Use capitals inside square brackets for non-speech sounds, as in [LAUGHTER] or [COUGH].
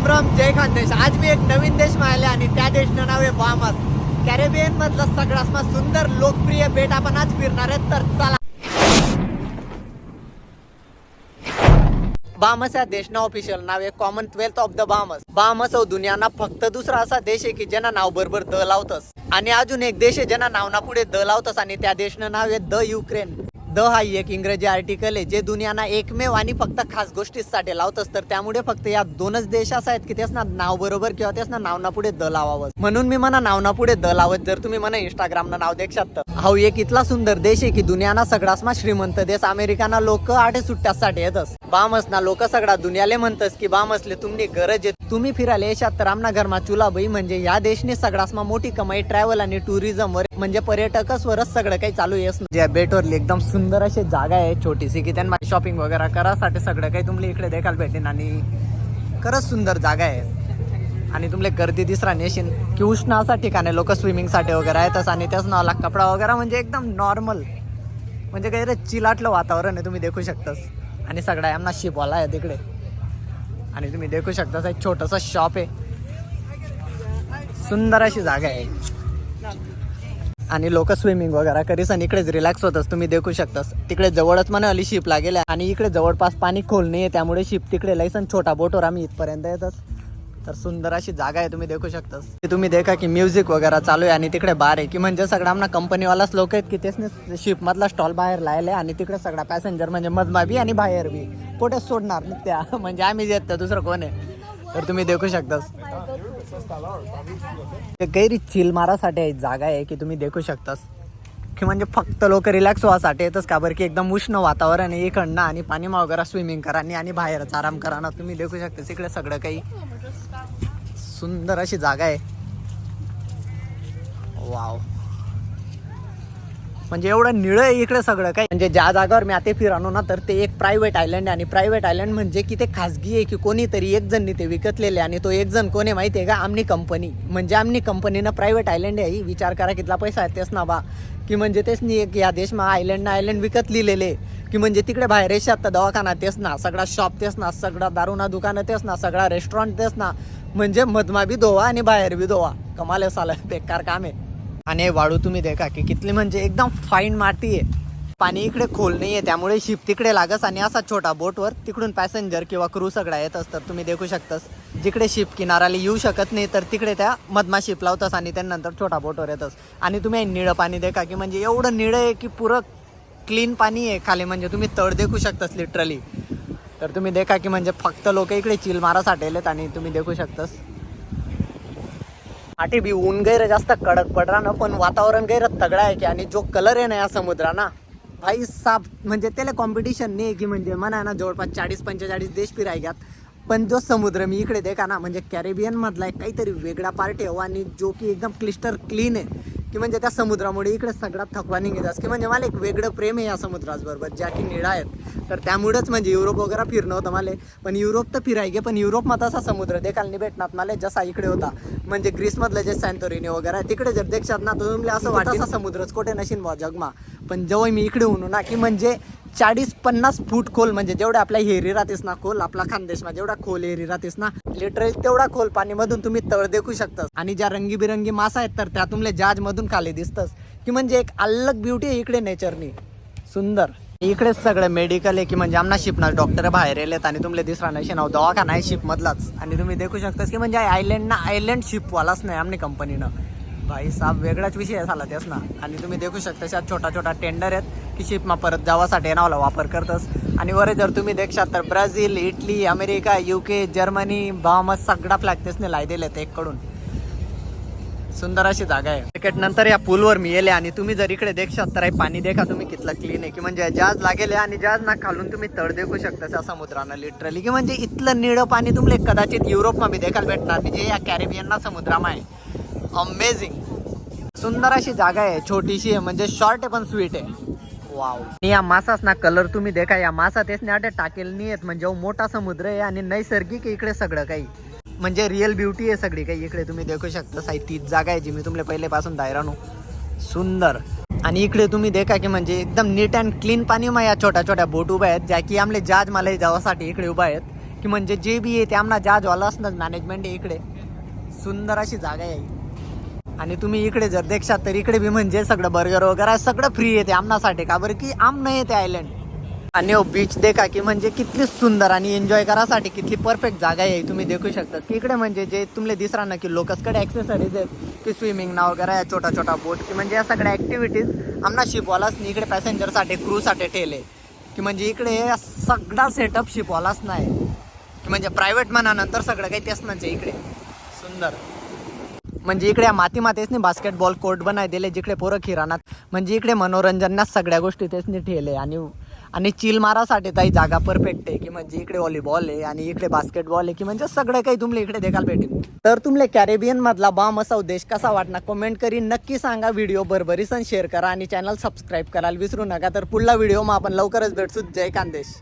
राम राम जय खानदेश आज मी एक नवीन देश माहिले आणि त्या देशनं नाव आहे बामस कॅरेबियन मधलं सगळ्यात सुंदर लोकप्रिय बेट आपण आज फिरणार आहेत. तर चला. बामस या देशनं ऑफिशियल नाव आहे. Commonwealth of the Bahamas Bahamas हो दुनियाना फक्त दुसरा असा देश आहे की ज्यांना नाव बरोबर द लावतस. आणि अजून एक देश आहे ज्यांना नावना पुढे द लावतस आणि त्या देशनं नाव आहे द युक्रेन. द हा एक इंग्रजी आर्टिकल आहे जे दुनियाना एकमेव आणि फक्त खास गोष्टीसाठी लावतस तर त्यामुळे फक्त या दोनच देश असा आहेत की तेच ना नाव बरोबर किंवा तेच ना नावना पुढे द लावावं. म्हणून मी म्हणा नावना पुढे द लावत जर तुम्ही म्हणा इंस्टाग्रामनं नाव देक्षात तर. हा एक इतला सुंदर देश आहे की दुनियाना सगळाच श्रीमंत देश. अमेरिकाना लोक आठे सुट्ट्यासाठी येतस बामस ना लोक सगळा दुनियाले म्हणतस की बामसले तुम्ही गरज आहे. तुम्ही फिरायला येशात तर आमना घरमा चुलाबाई म्हणजे या देशने सगळ्यासमा मोठी कमाई ट्रॅव्हल आणि टुरिझम वर म्हणजे पर्यटकच वरच सगळं काही चालू येस ज्या बेटवर एकदम सुंदर अशी जागा आहे छोटीशी की त्यांना शॉपिंग वगैरे करासाठी सगळं काही तुम्हाला इकडे देखायला भेटेन आणि खरंच सुंदर जागा आहे. आणि तुमले गर्दी दिसरा नेशीन की उष्ण असा ठिकाण आहे लोक स्विमिंगसाठी वगैरे येतच आणि त्याच नावाला कपडा वगैरे म्हणजे एकदम नॉर्मल म्हणजे काही रे चिलाटलं वातावरण आहे तुम्ही देखू शकतास. आणि सगळा यांना शिपवाला आहे तिकडे. आणि तुम्ही देखू शकतास एक छोटंसं शॉप आहे. सुंदर अशी जागा आहे. आणि लोक स्विमिंग वगैरे करीस आणि इकडेच रिलॅक्स होतस तुम्ही देखू शकतास. तिकडे जवळच म्हणा अली शिप लागेल आणि इकडे जवळपास पाणी खोल नाही आहे त्यामुळे शिप तिकडे लाईसन छोटा बोटवर आम्ही इथपर्यंत येतच तर सुंदर अशी जागा आहे तुम्ही देखू शकतास. की तुम्ही देखा की म्युझिक वगैरे चालू आहे आणि तिकडे बार आहे. की म्हणजे सगळं आमना कंपनीवालाच लोक आहेत की तेच शिप मधला स्टॉल बाहेर लायले आणि तिकडे सगळा पॅसेंजर म्हणजे मधमा बी आणि बाहेर बी. कुठे सोडणार त्या. [LAUGHS] म्हणजे आम्ही येत तर दुसरं कोण आहे? तर तुम्ही देखू शकतास. गैरी चिल मारासाठी एक जागा आहे की तुम्ही देखू शकतास. की म्हणजे फक्त लोक रिलॅक्स व्हासाठी येतच का बरं? की एकदम उष्ण वातावरण आहे इकडनं आणि पाणी वगैरे स्विमिंग करा आणि आणि बाहेरच आराम करा ना. तुम्ही देखू शकता इकडे सगळं काही. सुंदर अशी जागा आहे. वाव म्हणजे एवढं निळं आहे इकडे सगळं काय? म्हणजे ज्या जागावर मी आता फिरानो ना तर ते एक प्रायव्हेट आयलंड आहे. आणि प्रायव्हेट आयलंड म्हणजे की ते खाजगी आहे की कोणीतरी एक जणनी ते विकतलेले आणि तो एक जण कोण आहे माहिती आहे का? आमनी कंपनी म्हणजे आमनी कंपनीनं प्रायव्हेट आयलंड आहे. विचार करा कितला पैसा आहे तेच ना बा की म्हणजे तेच नाही एक या देश मा आयलंड ना आयलंड विकत लिहिलेले की म्हणजे तिकडे बाहेर येशात दवाखाना तेच ना सगळा शॉप तेच ना सगळा दारुना दुकानं तेच ना सगळा रेस्टॉरंट तेच ना. म्हणजे मधमा बी धोवा आणि बाहेर बी धोवा. कमाल साला. बेकार काम आहे. आणि वाळू तुम्ही देखा की कितली म्हणजे एकदम फाईन माती आहे. पाणी इकडे खोल नाही आहे त्यामुळे शिप तिकडे लागस आणि असा छोटा बोटवर तिकडून पॅसेंजर किंवा क्रू सगळा येत असतात तुम्ही देखू शकतास. जिकडे शिप किनाराला येऊ शकत नाही तर तिकडे त्या मधमा शिप लावतास आणि त्यानंतर छोटा बोटवर येतस. आणि तुम्ही निळं पाणी देखा की म्हणजे एवढं निळं आहे की पुरं क्लीन पाणी आहे. खाली म्हणजे तुम्ही तळ देखू शकतास लिटरली तर तुम्ही देखा की म्हणजे फक्त लोक इकडे चिल मारा साठेलेत आणि तुम्ही देखू शकतास. पाठी बी ऊन गैर जास्त कडक पडरा ना पण वातावरण गैर तगडा आहे की आणि जो कलर आहे ना या समुद्रा ना भाई साप म्हणजे त्याला कॉम्पिटिशन नाही की म्हणजे म्हणा ना जवळपास चाळीस पंचेचाळीस देश फिरायच्यात पण जो समुद्र मी इकडे देखा ना म्हणजे कॅरेबियन मधला एक काहीतरी वेगळा पार्ट आहे हो, आणि जो की एकदम क्लिस्टर क्लीन आहे. की म्हणजे त्या समुद्रामुळे इकडे सगळा थकवा निघेतात की म्हणजे मला एक वेगळं प्रेम आहे या समुद्राबरोबर ज्या की निळा आहेत. तर त्यामुळेच म्हणजे युरोप वगैरे फिरणं होतं मला. पण युरोप तर फिरायगे पण युरोपमध्ये असा समुद्र देखाल नाही भेटणार मला जसा इकडे होता. म्हणजे ग्रीसमधलं जे सँटोरिनी वगैरे तिकडे जर देक्षात ना तर तुम्हाला असं वाटतं समुद्रच कुठे नशीन बा जगमा. पण जेव्हा मी इकडे होणू ना की म्हणजे चाळीस पन्नास फूट खोल म्हणजे जेवढ्या आपल्या हेरी राहतेस ना खोल आपला खानदेशमा जेवढा खोल हेरी राहतेस ना लिटरली तेवढा खोल पाणीमधून तुम्ही तळ देखू शकता आणि ज्या रंगीबिरंगी मासा आहेत तर त्या तुमले जहाजमधून खाली दिसतस. की म्हणजे एक अलग ब्युटी आहे इकडे नेचरनी सुंदर. इकडेच सगळं मेडिकल आहे की म्हणजे आमना शिपणार डॉक्टर बाहेर येलेत आणि तुमले दिसरा नाही नाव दवाखाना आहे शिप मधलाच आणि तुम्ही देखू शकतास की म्हणजे आयलंड ना आयलंड शिपवालाच नाही आमने कंपनीनं भाई साहेब वेगळाच विषय झाला तेच ना. आणि तुम्ही देखू शकता त्यात छोटा छोटा टेंडर आहेत की शिपमा परत जावासाठी नावला वापर करतस. आणि वरे जर तुम्ही देखशात तर Brazil Italy America UK Germany Bahamas सगळा फ्लॅग तेचने लाई दिलेत एककडून. सुंदर अशी जागा आहे. क्रिकेट नंतर या पूलवर मी येले आणि तुम्ही जर इकडे देखशात तर पाणी देखा तुम्ही कितलं क्लीन आहे. की म्हणजे जहाज लागेल आणि जहाज ना खालून तुम्ही तळ देखू शकता त्या समुद्रानं लिटरली की म्हणजे इथलं निळं पाणी तुम्हाला कदाचित युरोपमध्ये देखायला भेटणार म्हणजे जे या कॅरेबियनना समुद्रामा आहे. अमेझिंग सुंदर अशी जागा आहे छोटीशी आहे म्हणजे शॉर्ट आहे पण स्वीट आहे. वाव या मासास ना कलर तुम्ही देखा या मासा तेच नाही टाकेल नाही आहेत म्हणजे मोठा समुद्र आहे आणि नैसर्गिक इकडे सगळं काही. म्हणजे रिअल ब्युटी आहे सगळी काही. इकडे तुम्ही देखू शकता साई तीच जागा आहे जी मी तुम्हाला पहिल्यापासून दायरानो सुंदर. आणि इकडे तुम्ही देखा की म्हणजे एकदम नीट अँड क्लीन पाणी मग या छोट्या छोट्या बोट उभ्या आहेत ज्या की आमले जहाज मला जावासाठी इकडे उभा आहेत. की म्हणजे जे बी आहे ते आमना जहाजवाला असणार मॅनेजमेंट आहे इकडे. सुंदर अशी जागा आहे. आणि तुम्ही इकडे जर देखशात तर इकडे बी म्हणजे सगळं बर्गर वगैरे सगळं फ्री येते आमनासाठी का बरं की आम नाही येते आयलंड आणि हो बीच देखा की म्हणजे कितली सुंदर आणि एन्जॉय करासाठी कितली परफेक्ट जागा आहे तुम्ही देखू शकता की इकडे म्हणजे जे तुमले दिसरा ना की लोकसकडे ॲक्सेसरीज आहेत की स्विमिंग ना वगैरे या छोटा छोटा बोट की म्हणजे या सगळ्या ॲक्टिव्हिटीज आमना शिपवालाच नाही इकडे पॅसेंजरसाठी क्रूसाठी ठेले की म्हणजे इकडे सगळा सेटअप शिपवालाच नाही. की म्हणजे प्रायव्हेट म्हणानंतर सगळं काही तेच म्हणजे इकडे. सुंदर. म्हणजे इकडे या माती मातेच बास्केटबॉल कोर्ट बनाय दिले जिकडे पोरं खिराणात. म्हणजे इकडे मनोरंजनात सगळ्या गोष्टी तेच ठेले ठेवले. आणि आणि चिल मारासाठी ताई जागा परफेक्ट आहे की म्हणजे इकडे व्हॉलीबॉल आहे आणि इकडे बास्केटबॉल आहे की म्हणजे सगळं काही तुम्हाला इकडे देखायला भेटेल तर तुमले कॅरेबियन मधला बाम असा उद्देश कसा वाटणार कमेंट करी नक्की सांगा. व्हिडिओ बरोबरीसन शेअर करा आणि चॅनल सबस्क्राईब करायला विसरू नका. तर पुढला व्हिडिओ मग आपण लवकरच भेटू जय कांदेश.